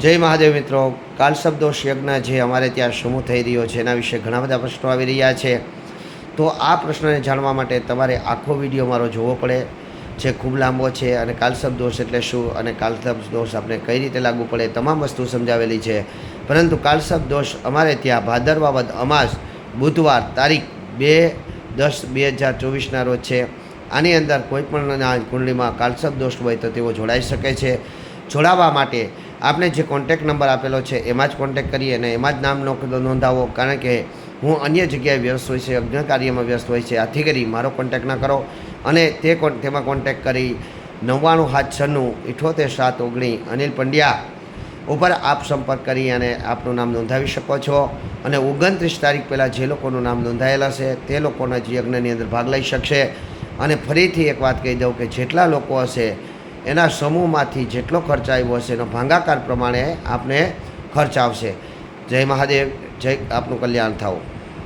જય મહાદેવ મિત્રો. કાલશબ્દોષ યજ્ઞ જે અમારે ત્યાં સમૂહ થઈ રહ્યો છે, એના વિશે ઘણા બધા પ્રશ્નો આવી રહ્યા છે. તો આ પ્રશ્નને જાણવા માટે તમારે આખો વીડિયો મારો જોવો પડે, જે ખૂબ લાંબો છે અને કાલસબ દોષ એટલે શું અને કાલસબ દોષ આપણે કઈ રીતે લાગુ પડે, તમામ વસ્તુ સમજાવેલી છે. પરંતુ કાલશબ દોષ અમારે ત્યાં ભાદરવા વદ અમાસ, બુધવાર તારીખ બે દસ બે હજાર ચોવીસના રોજ છે. આની અંદર કોઈપણના કુંડલીમાં કાલસબ દોષ હોય તો તેઓ જોડાઈ શકે છે. જોડાવા માટે આપણે જે કોન્ટેક નંબર આપેલો છે, એમાં જ કોન્ટેક કરી અને એમાં જ નામ નોંધાવો. કારણ કે હું અન્ય જગ્યાએ વ્યસ્ત હોય છે અગ્ન કાર્યમાં વ્યસ્ત હોય છે. આથી કરી મારો કોન્ટેક ન કરો અને તે તેમાં કોન્ટેક કરી નવ્વાણું હાથ છન્નું ઇઠોતેર સાત ઓગણી અનિલ પંડ્યા ઉપર આપ સંપર્ક કરી અને આપનું નામ નોંધાવી શકો છો. અને ઓગણત્રીસ તારીખ પહેલાં જે લોકોનું નામ નોંધાયેલા છે, તે લોકોના જ યજ્ઞની અંદર ભાગ લઈ શકશે. અને ફરીથી એક વાત કહી દઉં કે જેટલા લોકો હશે એના સમૂહમાંથી જેટલો ખર્ચ આવ્યો હશે એનો ભાંગાકાર પ્રમાણે આપને ખર્ચ આવશે. જય મહાદેવ, જય આપનું કલ્યાણ થાવું